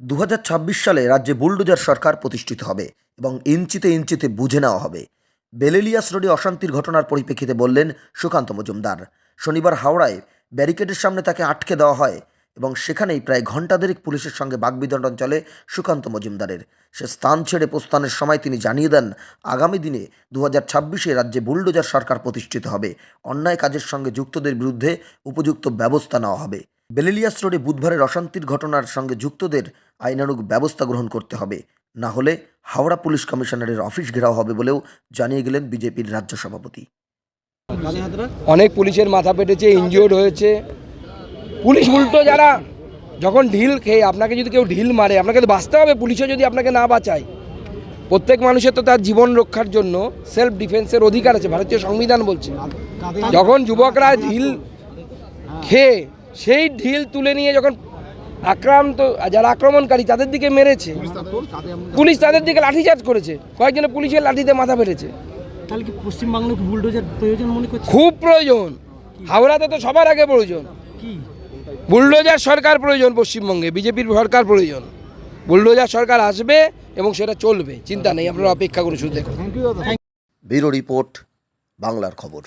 দু হাজার ছাব্বিশ সালে রাজ্যে বুলডোজার সরকার প্রতিষ্ঠিত হবে এবং ইঞ্চিতে ইঞ্চিতে বুঝে নেওয়া হবে। বেলেলিয়াস রোডে অশান্তির ঘটনার পরিপ্রেক্ষিতে বললেন সুকান্ত মজুমদার। শনিবার হাওড়ায় ব্যারিকেডের সামনে তাকে আটকে দেওয়া হয় এবং সেখানেই প্রায় ঘণ্টা দেড়েক পুলিশের সঙ্গে বাগবিদণ্ডন চলে সুকান্ত মজুমদারের। সে স্থান ছেড়ে প্রস্থানের সময় তিনি জানিয়ে দেন, আগামী দিনে দু হাজার ছাব্বিশে রাজ্যে বুলডোজার সরকার প্রতিষ্ঠিত হবে। অন্যায় কাজের সঙ্গে যুক্তদের বিরুদ্ধে উপযুক্ত ব্যবস্থা নেওয়া হবে। বেলেলিয়াস রোডে বুধবারের অশান্তির ঘটনার সঙ্গে যুক্তদের আইনানুগ ব্যবস্থা গ্রহণ করতে হবে। না হলে হাওড়া পুলিশ কমিশনারের অফিস ঘেরাও হবে বলেও জানিয়ে গেলেন বিজেপির রাজ্য সভাপতি। অনেক পুলিশের মাথা পেটেছে ইনজিওর্ড হয়েছে। পুলিশ উল্টো যারা, যখন ঢিল খেয়ে আপনাকে যদি কেউ ঢিল মারে, আপনাকে তো বাঁচতে হবে, পুলিশও যদি আপনাকে না বাঁচায়। প্রত্যেক মানুষের তো তার জীবন রক্ষার জন্য সেলফ ডিফেন্সের অধিকার আছে, ভারতীয় সংবিধান বলছে। যখন যুবকরা ঢিল খেয়ে সেই ঢিল তুলে নিয়ে যখন আক্রান্ত যারা আক্রমণকারী তাদের দিকে মেরেছে পুলিশ তাদের দিকে লাঠিচার্জ করেছে। কয়েকজনে পুলিশের লাঠিতে মাথা ফেটেছে তাহলে কি পশ্চিমবাংলা কি বুলডোজার প্রয়োজন মনে করছে খুব প্রয়োজন। হাওড়াতে তো সবার আগে প্রয়োজন। কি? বুলডোজার সরকার প্রয়োজন পশ্চিমবঙ্গে বিজেপির সরকার প্রয়োজন। বুলডোজার সরকার আসবে এবং সেটা চলবে চিন্তা নেই আপনারা অপেক্ষা করুন শুধু দেখুন। ব্যুরো রিপোর্ট বাংলার খবর।